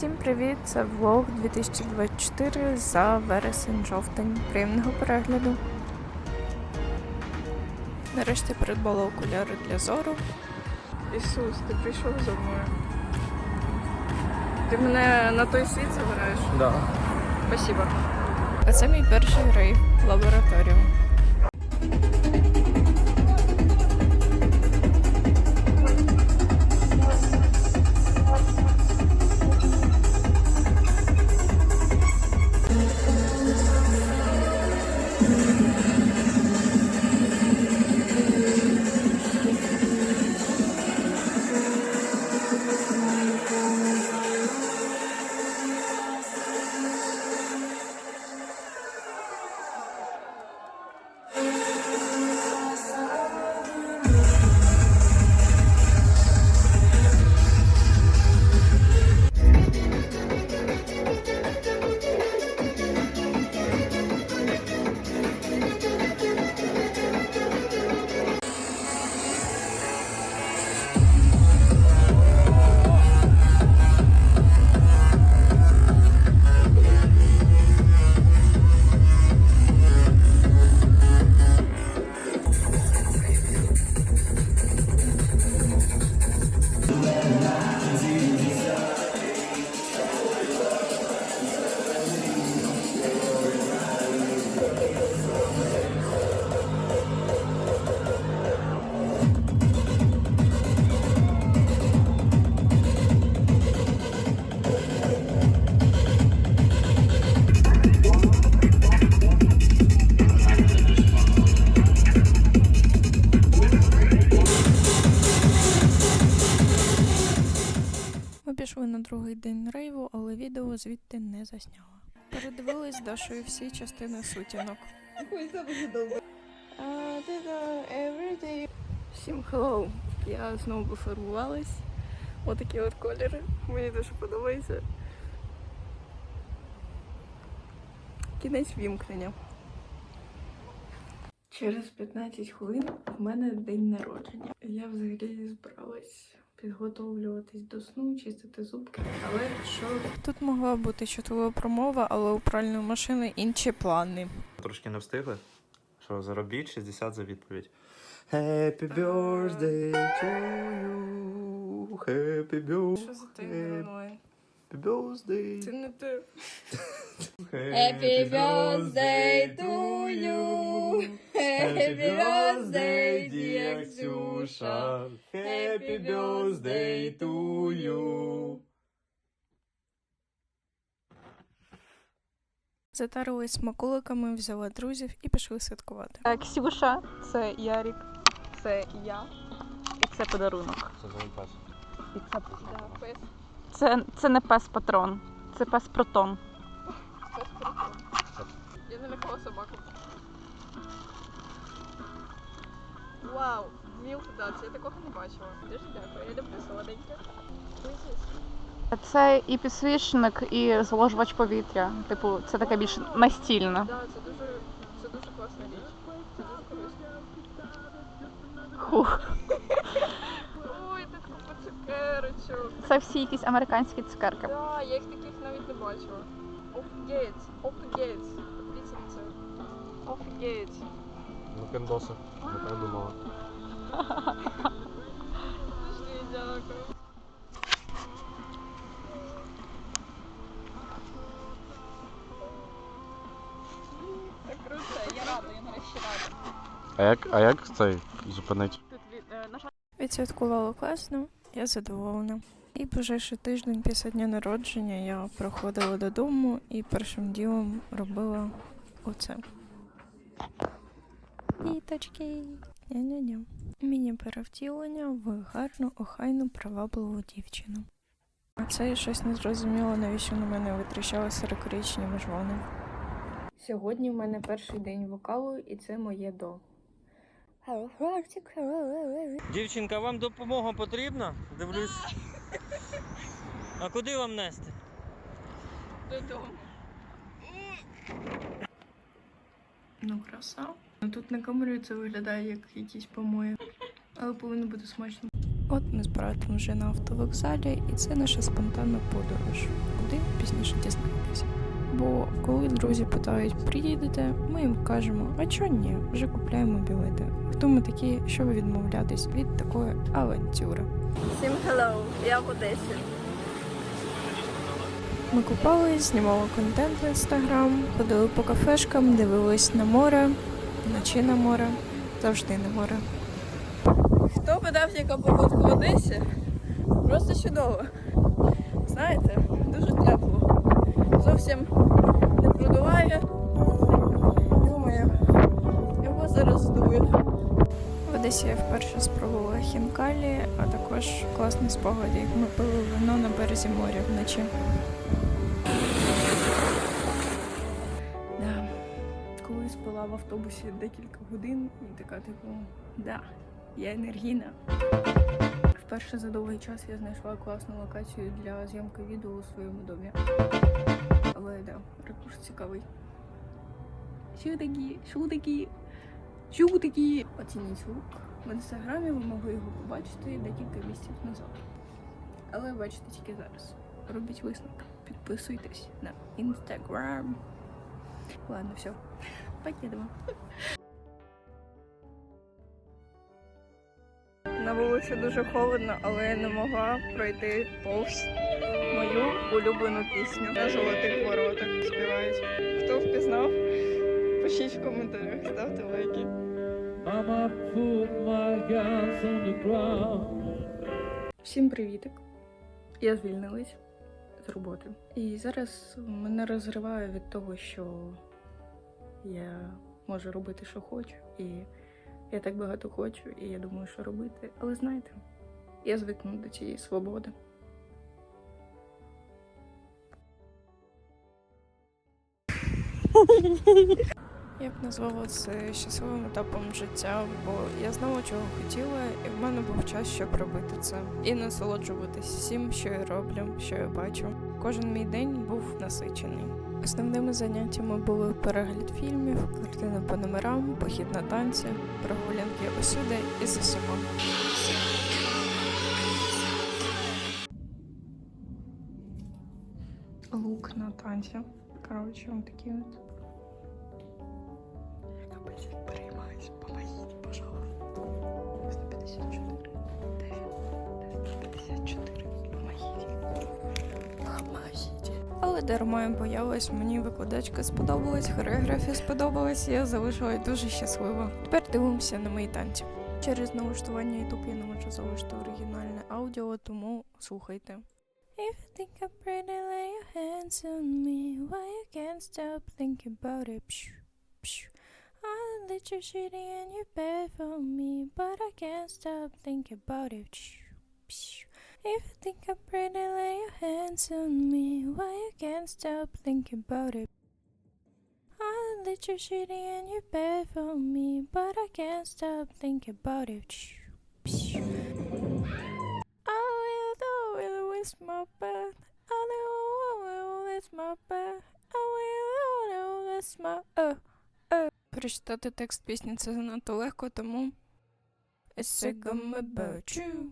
Всім привіт! Це влог 2024 за вересень-жовтень. Приємного перегляду. Нарешті придбала окуляри для зору. Ісус, ти прийшов за мною. Ти мене на той світ забираєш? Да. Спасибо. А це мій перший рейв в лабораторію. Другий день рейву, але відео звідти не засняла. Передивились з Дашою всі частини сутінок. Всім hello! Я знову пофарбувалась. Отакі от кольори. Мені дуже подобається. Кінець вімкнення. Через 15 хвилин в мене день народження. Я взагалі збиралась підготовлюватись до сну, чистити зубки. Але що тут могла бути чутова промова, але у пральної машини інші плани. Трошки не встигли. Що, заробіть 60 за відповідь. Happy birthday to you. Happy birthday. онлайн? Happy birthday. Це не ти. Happy birthday to you. Happy birthday, dear Ксюша. Happy birthday to you. Затарились смаколиками, взяла друзів і пішли святкувати. Ксюша, це Ярік, це я. І це подарунок. Це за пас. І це, це, це не пес патрон, це пес протон. Пес протон. Я налякала собаку. Вау, мілк дац, я такого не бачила. Дуже дякую, я люблю солоденьке. Це і підсвічник, і зволожувач повітря. Типу, це таке більш настільне. Так, це дуже, це дуже класна річ. Це дуже корисно. Хух. Це всі якісь американські цукерки. Да, я їх таких навіть не бачила. Офігеть, офігеть. Подивіться на це. Офігеть. Ну, піндоси. Не придумала. Дуже дякую. Так круто, я рада, я нарешті рада. А як, а як цей зупинить? Тут е, на Відсвяткувала класно, я задоволена. І ближайший тиждень після дня народження я приходила додому і першим ділом робила оце. Квіточки. Ня-ня-ня. Міні-перевтілення в гарну, охайну, привабливу дівчину. А це я щось не зрозуміло, навіщо на мене витріщали 40-річні жвони. Сьогодні в мене перший день вокалу, і це моє до. Дівчинка, вам допомога потрібна? Дивлюсь. А куди вам нести? Додому. Ну, краса. Ну тут на камері це виглядає як якісь помої. Але повинно бути смачно. От ми з братом вже на автовокзалі, і це наша спонтанна подорож. куди пізніше дізнаєтесь. Бо коли друзі питають, приїдете, ми їм кажемо, а чого ні, вже купляємо білети. Хто ми такі, щоб відмовлятись від такої авантюри? Всім hello, я в Одесі. Ми купались, знімали контент в інстаграм, ходили по кафешкам, дивились на море, вночі на море, завжди на море. Хто питав, яка погодка в Одесі? Просто чудово. Знаєте, дуже тепло. Зовсім не продуває. Думаю, його зараз здує. В Одесі я вперше спробувала хінкалі, а також класний спогад, як ми пили вино на березі моря вночі. Да. Коли спала в автобусі декілька годин, і така типу, да, я енергійна. Вперше за довгий час я знайшла класну локацію для зйомки відео у своєму домі. Але да, ракурс цікавий. Що такі? Що такі? Що такі? Оцініть звук. В інстаграмі ви могли його побачити декілька місяців назад. Але бачите тільки зараз. Робіть висновки. Підписуйтесь на інстаграм. Ладно, все. Покидемо. Вулиці дуже холодно, але я не могла пройти повз мою улюблену пісню на золотих воротах співають. Хто впізнав? Пишіть в коментарях, ставте лайки. Mama put my guns on the ground. Всім привітик. Я звільнилась з роботи. І зараз мене розриває від того, що я можу робити, що хочу. І я так багато хочу, і я думаю, що робити. Але знаєте, я звикну до цієї свободи. Я б назвала це щасливим етапом життя, бо я знала, чого хотіла, і в мене був час, щоб робити це. І насолоджуватись всім, що я роблю, що я бачу. Кожен мій день був насичений. Основними заняттями були перегляд фільмів, картини по номерам, похід на танці, прогулянки усюди і за усіма. Лук на танці. Коротше, он от. Помогите. Дарма боялась, мені викладачка сподобалась, хореографія сподобалась, я залишилась дуже щаслива. Тепер дивимося на мої танці. Через налаштування YouTube я не можу залишити оригінальне аудіо, тому слухайте. If you think I'm pretty, lay your hands on me. Why you can't stop thinking about it? Psh, psh. I let you shitty in your bed for me, but I can't stop thinking about it. Psh. If you think I'm pretty, lay your hands on me. Why you can't stop thinking about it? I let you shitty in your bed for me, but I can't stop thinking about it. Psh, psh. I will do it with my breath. I will do it with my breath. I will do it with my uh, uh. Прочитати текст пісні це занадто легко, тому It's a gummy bird true.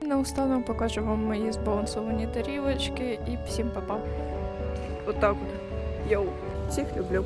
Наостанок покажу вам мої збалансовані тарілочки і всім па-па. Отак от. Йоу. Всіх люблю.